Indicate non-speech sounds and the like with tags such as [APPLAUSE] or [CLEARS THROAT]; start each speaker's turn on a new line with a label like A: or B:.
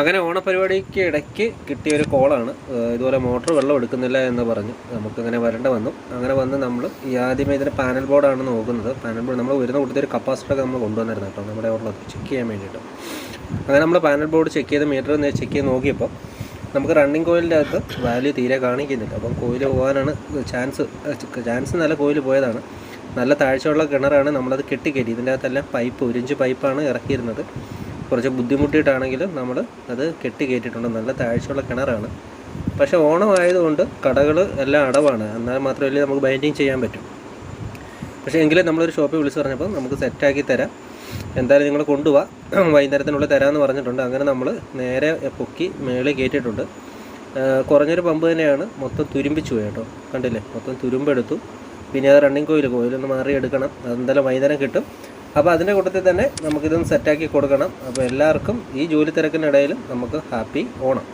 A: അങ്ങനെ ഓണപരിപാടിക്ക് ഇടയ്ക്ക് കിട്ടിയ ഒരു കോളാണ് ഇതുപോലെ മോട്ടർ വെള്ളം എടുക്കുന്നില്ല എന്ന് പറഞ്ഞു. നമുക്കങ്ങനെ വരേണ്ട വന്നു. അങ്ങനെ വന്ന് നമ്മൾ ഈ ആദ്യമേ ഇതിന്റെ പാനൽ ബോർഡാണ് നോക്കുന്നത്. പാനൽ ബോർഡ് നമ്മൾ വരുന്ന കൂട്ടത്തിൽ ഒരു കപ്പാസിറ്ററൊക്കെ നമ്മൾ കൊണ്ടുവന്നിരുന്നു കേട്ടോ. നമ്മുടെ ഉള്ളത് ചെക്ക് ചെയ്യാൻ വേണ്ടിയിട്ട്. അങ്ങനെ നമ്മൾ പാനൽ ബോർഡ് ചെക്ക് ചെയ്ത് മീറ്റർ ചെക്ക് ചെയ്ത് നോക്കിയപ്പോൾ നമുക്ക് റണ്ണിങ് കോയിലിന്റെ അകത്ത് വാല്യൂ തീരെ കാണിക്കുന്നില്ല. അപ്പം കോയിൽ പോകാനാണ് ചാൻസ് ചാൻസ് നല്ല കോയിൽ പോയതാണ്. നല്ല താഴ്ചയുള്ള കിണറാണ് നമ്മളത് കെട്ടിക്കയറ്റി ഇതിന്റെ അകത്തെല്ലാം പൈപ്പ് ഒരിഞ്ച് പൈപ്പാണ് ഇറക്കിയിരുന്നത്. കുറച്ച് ബുദ്ധിമുട്ടിയിട്ടാണെങ്കിലും നമ്മൾ അത് കെട്ടി കയറ്റിയിട്ടുണ്ട് നല്ല താഴ്ചയുള്ള കിണറാണ്. പക്ഷേ ഓണം ആയതുകൊണ്ട് കടകൾ എല്ലാം അടവാണ്. എന്നാൽ മാത്രമല്ലേ നമുക്ക് ബൈൻഡിങ് ചെയ്യാൻ പറ്റും. പക്ഷേ എങ്കിലും നമ്മളൊരു ഷോപ്പിൽ വിളിച്ച് പറഞ്ഞപ്പോൾ നമുക്ക് സെറ്റാക്കി തരാം. എന്തായാലും നിങ്ങൾ കൊണ്ടുപോവാം [CLEARS THROAT] വൈകുന്നേരത്തിനുള്ളിൽ തരാമെന്ന് പറഞ്ഞിട്ടുണ്ട്. അങ്ങനെ നമ്മൾ നേരെ പൊക്കി മേളിൽ കയറ്റിയിട്ടുണ്ട്. കുറഞ്ഞൊരു പമ്പ് തന്നെയാണ്. മൊത്തം തുരുമ്പിച്ചു പോയി കേട്ടോ. കണ്ടില്ലേ? മൊത്തം തുരുമ്പെടുത്തു. പിന്നെ അത് റണ്ണിങ് കോയിൽ കോയിലൊന്ന് മാറി എടുക്കണം. അതെന്തായാലും വൈകുന്നേരം കിട്ടും. അപ്പോൾ അതിന്റെ കൂട്ടത്തിൽ തന്നെ നമുക്കിതൊന്ന് സെറ്റാക്കി കൊടുക്കണം. അപ്പോൾ എല്ലാവർക്കും ഈ ജോലി തിരക്കിനിടയിലും നമുക്ക് ഹാപ്പി ഓണം.